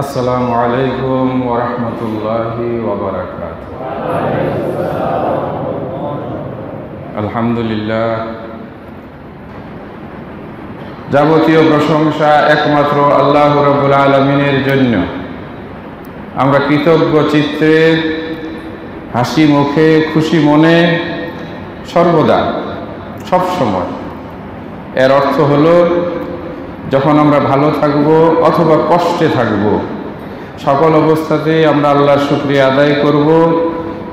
আসসালামু আলাইকুম ওরহমতুল্লাহি ওবরাকাত আলহামদুলিল্লাহ। যাবতীয় প্রশংসা একমাত্র আল্লাহ রবুল আলমিনের জন্য। আমরা কৃতজ্ঞ চিত্রে হাসি মুখে, খুশি মনে সর্বদা সব সময় এর অর্থ হলো যখন আমরা ভালো থাকব অথবা কষ্টে থাকব, সকল অবস্থাতেই আমরা আল্লাহর শুক্রিয়া আদায় করব,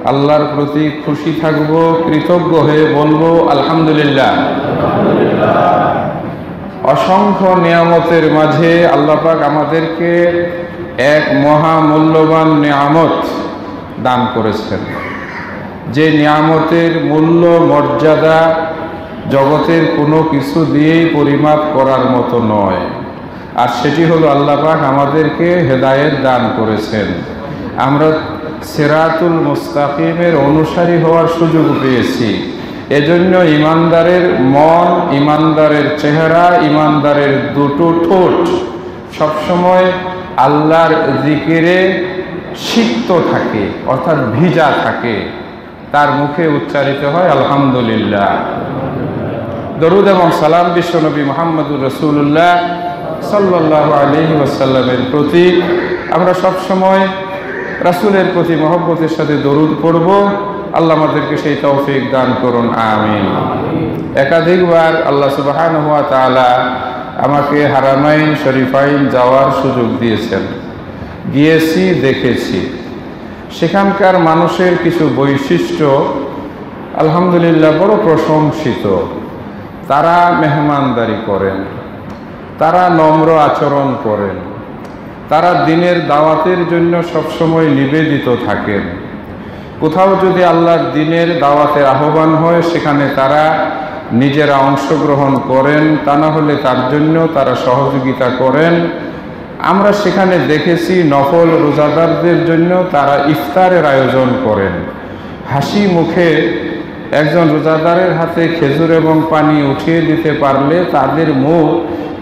আল্লাহর প্রতি খুশি থাকব, কৃতজ্ঞ হয়ে বলব, আলহামদুলিল্লাহ। অসংখ্য নিয়ামতের মাঝে আল্লাপাক আমাদেরকে এক মহা মূল্যবান নিয়ামত দান করেছেন। যে নিয়ামতের মূল্য, মর্যাদা জগতের কোনো কিছু দিয়েই পরিমাপ করার মতো নয়। আর সেটি হলো আল্লাপাক আমাদেরকে হেদায়েত দান করেছেন। আমরা সেরাতুল মুস্তাকিমের অনুসারী হওয়ার সুযোগ পেয়েছি। এজন্য ইমানদারের মন, ইমানদারের চেহারা, ইমানদারের দুটো ঠোঁট সবসময় আল্লাহর জিকিরে সিক্ত থাকে, অর্থাৎ ভিজা থাকে। তার মুখে উচ্চারিত হয় আলহামদুলিল্লাহ। দরুদ এবং সালাম বিশ্বনবী মোহাম্মদুর রসুল্লাহ সাল্লাহ আলহি ওসাল্লামের প্রতি আমরা সবসময় রাসুলের প্রতি মহব্বতের সাথে দরুদ পড়ব। আল্লাহ আমাদেরকে সেই তৌফিক দান করুন, আমিন। একাধিকবার আল্লাহ সুবাহান হুয়া তালা আমাকে হারামাইন, শরীফাইন যাওয়ার সুযোগ দিয়েছেন। গিয়েছি, দেখেছি। সেখানকার মানুষের কিছু বৈশিষ্ট্য আলহামদুলিল্লাহ বড় প্রশংসিত। তারা মেহমানদারি করেন, তারা নম্র আচরণ করেন, তারা দিনের দাওয়াতের জন্য সবসময় নিবেদিত থাকেন। কোথাও যদি আল্লাহর দিনের দাওয়াতের আহ্বান হয়, সেখানে তারা নিজেরা অংশগ্রহণ করেন, তা না হলে তার জন্য তারা সহযোগিতা করেন। আমরা সেখানে দেখেছি নফল রোজাদারদের জন্য তারা ইফতারের আয়োজন করেন। হাসি মুখে একজন রোজাদারের হাতে খেজুর এবং পানি উঠিয়ে দিতে পারলে তাদের মুখ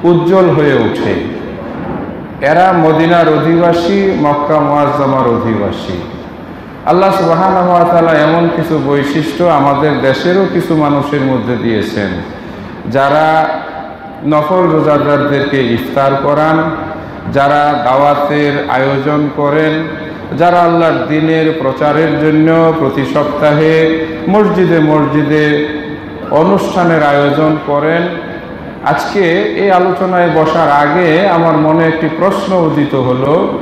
উজ্জ্বল হয়ে ওঠে। এরা মদিনার অধিবাসী, মক্কা মোয়াজ্জামার অধিবাসী। আল্লাহ সুবাহানতালা এমন কিছু বৈশিষ্ট্য আমাদের দেশেরও কিছু মানুষের মধ্যে দিয়েছেন। যারা নফল রোজাদারদেরকে ইফতার করান, যারা দাওয়াতের আয়োজন করেন যারা আল্লাহর দিনের প্রচারের জন্য প্রতি সপ্তাহে মসজিদে মসজিদে অনুষ্ঠানের আয়োজন করেন, আজকে এই আলোচনায় বসার আগে আমার মনে একটি প্রশ্ন উদিত হলো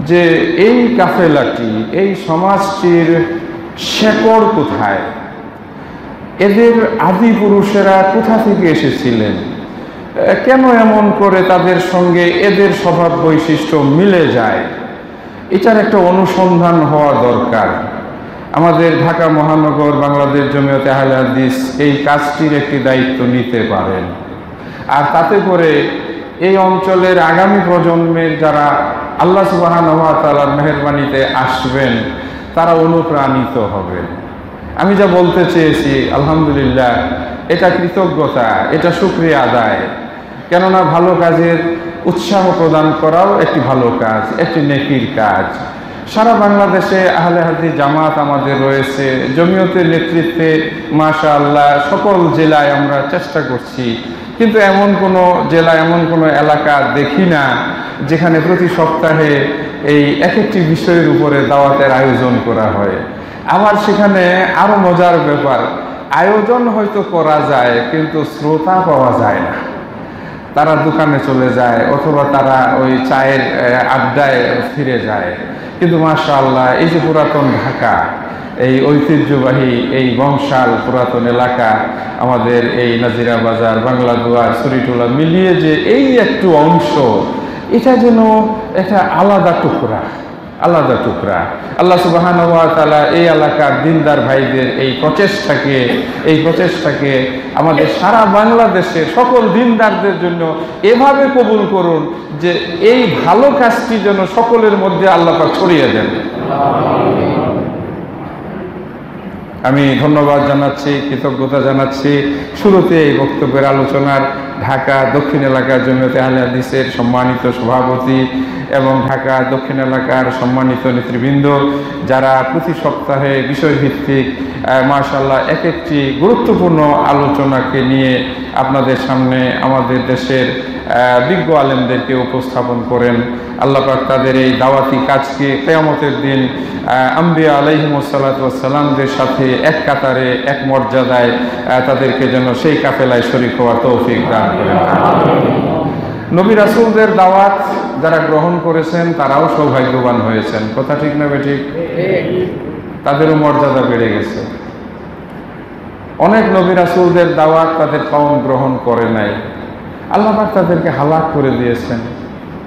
যে এই কাফেলাটি, এই সমাজটির শেকড় কোথায়? এদের আদি পুরুষেরা কোথা থেকে এসেছিলেন? কেন এমন করে তাদের সঙ্গে এদের স্বভাব বৈশিষ্ট্য মিলে যায়? এটার একটা অনুসন্ধান হওয়া দরকার। আমাদের ঢাকা মহানগর বাংলাদেশ জমিয়তে আহলে এই কাজটির একটি দায়িত্ব নিতে পারেন। আর তাতে করে এই অঞ্চলের আগামী প্রজন্মের যারা আল্লাহ সুবাহান তালার মেহরবানিতে আসবেন, তারা অনুপ্রাণিত হবেন। আমি যা বলতে চেয়েছি, আলহামদুলিল্লাহ, এটা কৃতজ্ঞতা, এটা সুক্রিয়া আদায়। কেননা ভালো কাজের উৎসাহ প্রদান করাও একটি ভালো কাজ, একটি নেকির কাজ। সারা বাংলাদেশে আহলে হাদিস জামাত আমাদের রয়েছে। জমিয়তের নেতৃত্বে মাশা আল্লাহ সকল জেলায় আমরা চেষ্টা করছি। কিন্তু এমন কোনো জেলা, এমন কোনো এলাকা দেখি না, যেখানে প্রতি সপ্তাহে এই এক একটি বিষয়ের উপরে দাওয়াতের আয়োজন করা হয়। আবার সেখানে আরও মজার ব্যাপার, আয়োজন হয়তো করা যায়, কিন্তু শ্রোতা পাওয়া যায় না। তারা দোকানে চলে যায়, অথবা তারা ওই চায়ের আড্ডায় ফিরে যায়। কিন্তু মাশা আল্লাহ এই যে পুরাতন ঢাকা, এই ঐতিহ্যবাহী এই বংশাল পুরাতন এলাকা, আমাদের এই নাজিরা বাজার, বাংলা দুয়ার সরিটোলা মিলিয়ে যে এই একটু অংশ, এটা যেন একটা আলাদা টুকরা। আলাদা টুকরা। আল্লাহ সুবাহান তালা এই এলাকার দিনদার ভাইদের এই প্রচেষ্টাকে এই প্রচেষ্টাকে আমাদের সারা বাংলাদেশে সকল দিনদারদের জন্য এভাবে কবুল করুন যে এই ভালো কাজটি যেন সকলের মধ্যে আল্লাপা ছড়িয়ে দেন। আমি ধন্যবাদ জানাচ্ছি, কৃতজ্ঞতা জানাচ্ছি। শুরুতে এই বক্তব্যের আলোচনার ঢাকা দক্ষিণ এলাকার জন্য তেহালে হাদিসের সম্মানিত সভাপতি এবং ঢাকা দক্ষিণ এলাকার সম্মানিত নেতৃবৃন্দ, যারা প্রতি সপ্তাহে বিষয়ভিত্তিক মাশাল্লাহ এক একটি গুরুত্বপূর্ণ আলোচনাকে নিয়ে আপনাদের সামনে আমাদের দেশের বিজ্ঞ আলেমদেরকে উপস্থাপন করেন। আল্লাহ পাক তাদের এই দাওয়াতি কাজকে কেয়ামতের দিন আম্বিয়া আলাইহিমসাল্লাতামদের সাথে এক কাতারে, এক মর্যাদায় তাদেরকে যেন সেই কাফেলায় শরিক হওয়ার তৌফিক দান করেন। নবী রাসুলদের দাওয়াত যারা গ্রহণ করেছেন, তারাও সৌভাগ্যবান হয়েছেন। কথা ঠিক না বেঠিক? তাদেরও মর্যাদা বেড়ে গেছে। অনেক নবী রাসুলদের দাওয়াত তাদের কম গ্রহণ করে নাই। আল্লাহ তাদেরকে হালাক করে দিয়েছেন।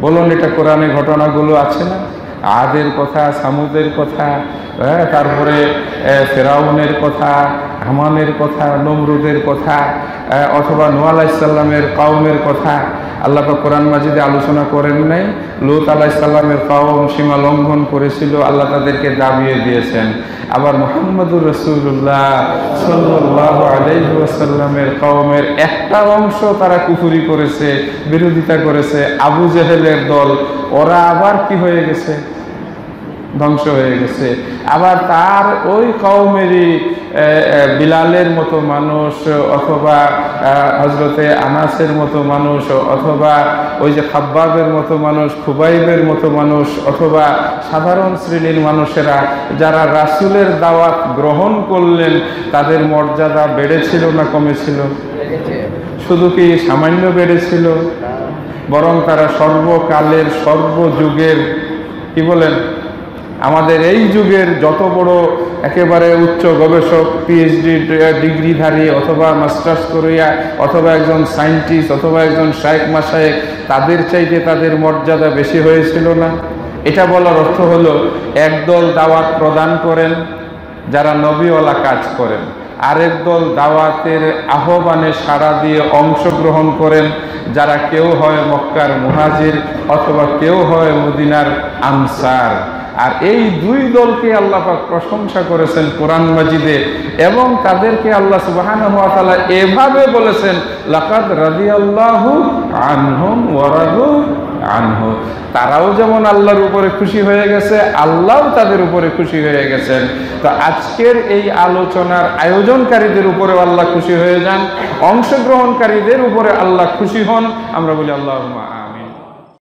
বলুন, এটা কোরআনে ঘটনাগুলো আছে না? আদের কথা, সামুদের কথা হ্যাঁ তারপরে ফেরাউনের কথা হামানের কথা, নমরুদের কথা অথবা নোয়াল কাউমের কথা আল্লাহ কোরআন মাজিদে আলোচনা করেন নাই। লুত আলাহিসাল্লামের কাউম সীমা লঙ্ঘন করেছিল, আল্লাহ তাদেরকে দাবিয়ে দিয়েছেন। আবার মোহাম্মদুর রসুল্লাহ সাল্লাহ আলাইসাল্লামের কওমের একটা অংশ তারা কুফুরি করেছে, বিরোধিতা করেছে। আবু জেহেলের দল, ওরা আবার কি হয়ে গেছে? ধ্বংস হয়ে গেছে। আবার তার ওই কৌমেরই বিলালের মতো মানুষ অথবা হজরতে আনাসের মতো মানুষ অথবা ওই যে খাব্বাবের মতো মানুষ খুবাইবের মতো মানুষ অথবা সাধারণ শ্রেণির মানুষেরা যারা রাসুলের দাওয়াত গ্রহণ করলেন তাদের মর্যাদা বেড়েছিল না কমেছিল? শুধু কি সামান্য বেড়েছিল? বরং তারা সর্বকালের সর্বযুগের কি বলেন? আমাদের এই যুগের যত বড় একেবারে উচ্চ গবেষক পিএইচডি ডিগ্রিধারী অথবা মাস্টার্স করিয়া অথবা একজন সায়েন্টিস্ট অথবা একজন শায়েক মাসায়েক তাদের চাইতে তাদের মর্যাদা বেশি হয়েছিল না? এটা বলার অর্থ হলো, একদল দাওয়াত প্রদান করেন, যারা নবীওয়ালা কাজ করেন। আরেক দল দাওয়াতের আহ্বানে সাড়া দিয়ে অংশগ্রহণ করেন, যারা কেউ হয় মক্কার মুহাজির অথবা কেউ হয় মদিনার আনসার। আর এই দুই দলকে আল্লাহ প্রশংসা করেছেন কোরআন মাজিদে এবং তাদেরকে আল্লাহ সুবাহান এভাবে বলেছেন, লাকাদ রাজি আল্লাহ আনহুম আনহু। তারাও যেমন আল্লাহর উপরে খুশি হয়ে গেছে, আল্লাহও তাদের উপরে খুশি হয়ে গেছেন। তো আজকের এই আলোচনার আয়োজনকারীদের উপরে আল্লাহ খুশি হয়ে যান, অংশগ্রহণকারীদের উপরে আল্লাহ খুশি হন। আমরা বলি আল্লাহ